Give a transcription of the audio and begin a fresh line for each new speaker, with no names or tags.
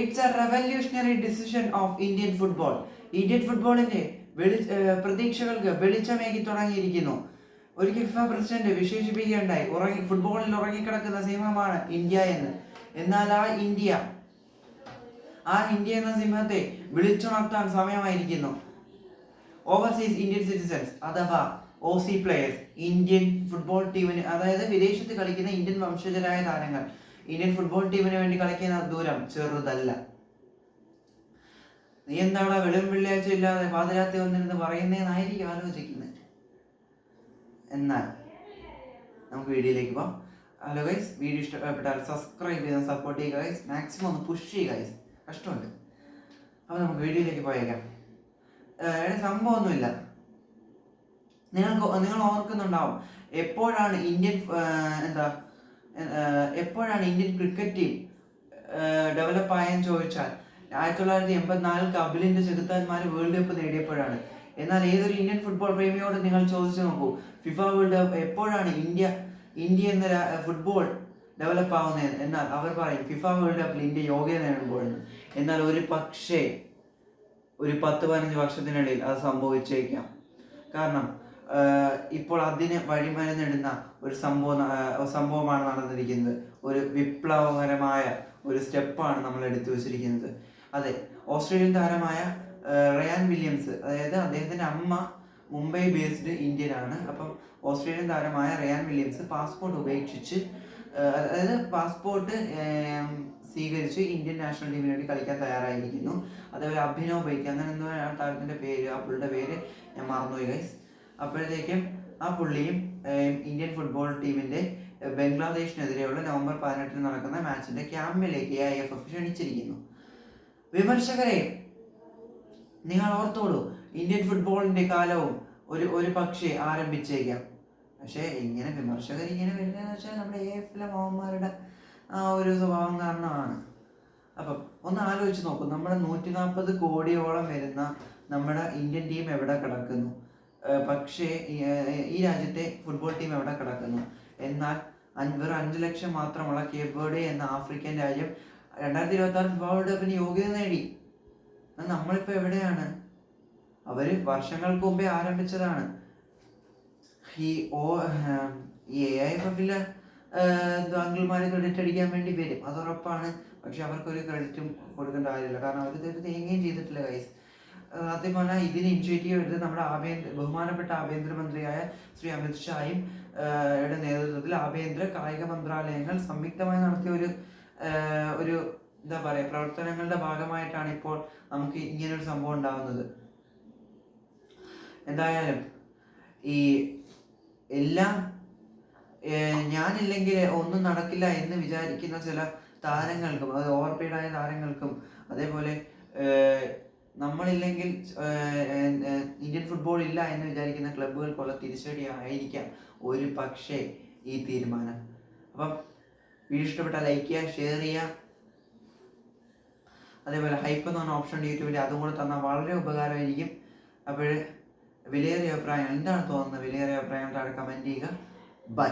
It's a revolutionary decision of Indian football Indian ഫുട്ബോളിന്റെ വെളി പ്രതീക്ഷകൾക്ക് വെളിച്ചമേകി തുടങ്ങിയിരിക്കുന്നു. ഒരു ഫിഫ പ്രസിഡന്റ് വിശേഷിപ്പിക്കുകയുണ്ടായി. ഉറങ്ങി ഫുട്ബോളിൽ ഉറങ്ങിക്കിടക്കുന്ന സിംഹമാണ് ഇന്ത്യ എന്ന്. എന്നാൽ ആ ഇന്ത്യ ആ ഇന്ത്യ എന്ന സിംഹത്തെ വിളിച്ചുണർത്താൻ സമയമായിരിക്കുന്നു. ഓവർസീസ് ഇന്ത്യൻ സിറ്റിസൺസ് അഥവാ O C players Indian football ടീമിന് അതായത് വിദേശത്ത് കളിക്കുന്ന ഇന്ത്യൻ വംശജരായ താരങ്ങൾ ഇന്ത്യൻ ഫുട്ബോൾ ടീമിന് വേണ്ടി കളിക്കുന്ന ദൂരം ചെറുതല്ല. നീ എന്താടാ വെളും വെള്ളിയാഴ്ച ഇല്ലാതെ പാതിരാത്രി വന്നിരുന്ന് പറയുന്നതെന്നായിരിക്കും ആലോചിക്കുന്നത് എന്നാൽ നമുക്ക് വീഡിയോയിലേക്ക് പോവാം. ഹലോ ഗൈസ് വീഡിയോ ഇഷ്ടപ്പെട്ടാൽ സബ്സ്ക്രൈബ് ചെയ്ത് സപ്പോർട്ട് ചെയ്യുക ഗൈസ് മാക്സിമം ഒന്ന് പുഷ് ചെയ്യുക ഗൈസ് കഷ്ടമുണ്ട്. അപ്പോൾ നമുക്ക് വീഡിയോയിലേക്ക് പോയേക്കാം. സംഭവമൊന്നുമില്ല. നിങ്ങൾക്ക് നിങ്ങൾ ഓർക്കുന്നുണ്ടാവും. എപ്പോഴാണ് ഇന്ത്യൻ എന്താ എപ്പോഴാണ് ഇന്ത്യൻ ക്രിക്കറ്റ് ടീം ഡെവലപ്പ് ആയെന്ന് ചോദിച്ചാൽ ആയിരത്തി തൊള്ളായിരത്തി എൺപത്തിനാലിൽ കപിലിന്റെ ചെകുത്താന്മാർ വേൾഡ് കപ്പ് നേടിയപ്പോഴാണ്. എന്നാൽ ഏതൊരു ഇന്ത്യൻ ഫുട്ബോൾ പ്രേമിയോട് നിങ്ങൾ ചോദിച്ചു നോക്കൂ. ഫിഫ വേൾഡ് കപ്പ് എപ്പോഴാണ് ഇന്ത്യ ഇന്ത്യ എന്ന ഫുട്ബോൾ ഡെവലപ്പ് ആവുന്നത്? എന്നാൽ അവർ പറയും ഫിഫ വേൾഡ് കപ്പിൽ ഇന്ത്യ യോഗ്യത നേടുമ്പോഴെന്ന്. എന്നാൽ ഒരു പക്ഷേ ഒരു പത്ത് പതിനഞ്ച് വർഷത്തിനിടയിൽ അത് സംഭവിച്ചേക്കാം. കാരണം ഇപ്പോൾ അതിന് വഴിമരുന്നിടുന്ന ഒരു സംഭവം സംഭവമാണ് നടന്നിരിക്കുന്നത്. ഒരു വിപ്ലവകരമായ ഒരു സ്റ്റെപ്പാണ് നമ്മൾ എടുത്തു വച്ചിരിക്കുന്നത്. അതെ ഓസ്ട്രേലിയൻ താരമായ റയാൻ വില്യംസ് അതായത് അദ്ദേഹത്തിന്റെ അമ്മ മുംബൈ ബേസ്ഡ് ഇന്ത്യൻ ആണ് അപ്പം ഓസ്ട്രേലിയൻ താരമായ റയാൻ വില്യംസ് പാസ്പോർട്ട് ഉപേക്ഷിച്ച് അതായത് പാസ്പോർട്ട് സ്വീകരിച്ച് ഇന്ത്യൻ നാഷണൽ ടീമിന് വേണ്ടി കളിക്കാൻ തയ്യാറായിരിക്കുന്നു. അതേപോലെ അഭിനവ് ബൈക്ക് അങ്ങനെ എന്തോ താരത്തിന്റെ പേര് ആ പുള്ളിയുടെ പേര് ഞാൻ മറന്നുപോയി ഗൈസ് അപ്പോഴത്തേക്കും ആ പുള്ളിയും ഇന്ത്യൻ ഫുട്ബോൾ ടീമിന്റെ ബംഗ്ലാദേശിനെതിരെയുള്ള നവംബർ പതിനെട്ടിന് നടക്കുന്ന മാച്ചിന്റെ ക്യാമ്പിലേക്ക് ഐ എഫ് എഫ് ക്ഷണിച്ചിരിക്കുന്നു. വിമർശകരെ നിങ്ങൾ ഓർത്തോളൂ ഇന്ത്യൻ ഫുട്ബോളിന്റെ കാലവും ഒരു ഒരു പക്ഷേ ആരംഭിച്ചേക്കാം. പക്ഷേ ഇങ്ങനെ വിമർശകർ ഇങ്ങനെ വരുന്നതെന്ന് വെച്ചാൽ നമ്മുടെ എ എഫിലെ മോഹന്മാരുടെ ആ ഒരു സ്വഭാവം കാരണമാണ്. അപ്പം ഒന്ന് ആലോചിച്ച് നോക്കും നമ്മുടെ നൂറ്റി നാൽപ്പത് കോടിയോളം വരുന്ന നമ്മുടെ ഇന്ത്യൻ ടീം എവിടെ കിടക്കുന്നു? പക്ഷേ ഈ, രാജ്യത്തെ ഫുട്ബോൾ ടീം എവിടെ കിടക്കുന്നു? എന്നാൽ വെറും അഞ്ച് ലക്ഷം മാത്രമുള്ള വേർഡെ എന്ന ആഫ്രിക്കൻ രാജ്യം രണ്ടായിരത്തി ഇരുപത്തി ആറ് വേൾഡ് കപ്പിന് യോഗ്യത നേടി. നമ്മളിപ്പോൾ എവിടെയാണ്? അവർ വർഷങ്ങൾക്ക് മുമ്പേ ആരംഭിച്ചതാണ്. ഈ ഓ എ ഐ എഫ് എഫിലെ അങ്കിൾമാരെ ക്രെഡിറ്റ് അടിക്കാൻ വേണ്ടി വരും. അത് ഉറപ്പാണ്. പക്ഷെ അവർക്കൊരു ക്രെഡിറ്റും കൊടുക്കേണ്ട കാര്യമില്ല. കാരണം അവർ തേങ്ങയും ചെയ്തിട്ടില്ല കൈസ് സത്യം പറഞ്ഞാൽ ഇതിന് ഇനിഷ്യേറ്റീവ് എടുത്ത് നമ്മുടെ ആഭ്യന്തര ബഹുമാനപ്പെട്ട ആഭ്യന്തരമന്ത്രിയായ ശ്രീ അമിത് ഷായും യുടെ നേതൃത്വത്തിൽ ആഭ്യന്തര കായിക മന്ത്രാലയങ്ങൾ സംയുക്തമായി നടത്തിയ ഒരു ഒരു എന്താ പറയുക പ്രവർത്തനങ്ങളുടെ ഭാഗമായിട്ടാണ് ഇപ്പോൾ നമുക്ക് ഇങ്ങനൊരു സംഭവം ഉണ്ടാകുന്നത് എന്തായാലും ഈ എല്ലാം ഞാനില്ലെങ്കിൽ ഒന്നും നടക്കില്ല എന്ന് വിചാരിക്കുന്ന ചില താരങ്ങൾക്കും അത് ഓവർ ആയ താരങ്ങൾക്കും അതേപോലെ നമ്മളില്ലെങ്കിൽ ഇന്ത്യൻ ഫുട്ബോൾ ഇല്ല എന്ന് വിചാരിക്കുന്ന ക്ലബ്ബുകൾക്കുള്ള തിരിച്ചടി ആയിരിക്കാം ഒരു പക്ഷേ ഈ തീരുമാനം. അപ്പം വീഡിയോ ഇഷ്ടപ്പെട്ടാൽ ലൈക്ക് ചെയ്യുക ഷെയർ ചെയ്യുക. അതേപോലെ ഹൈപ്പ് എന്ന് പറഞ്ഞ ഓപ്ഷൻ യൂട്യൂബിൽ അതും കൂടെ തന്നാൽ വളരെ ഉപകാരമായിരിക്കും. അപ്പോൾ വിലയേറിയ അഭിപ്രായം എന്താണ് തോന്നുന്നത്? വിലയേറിയ അഭിപ്രായം താഴെ കമന്റ് ചെയ്യുക. ബൈ.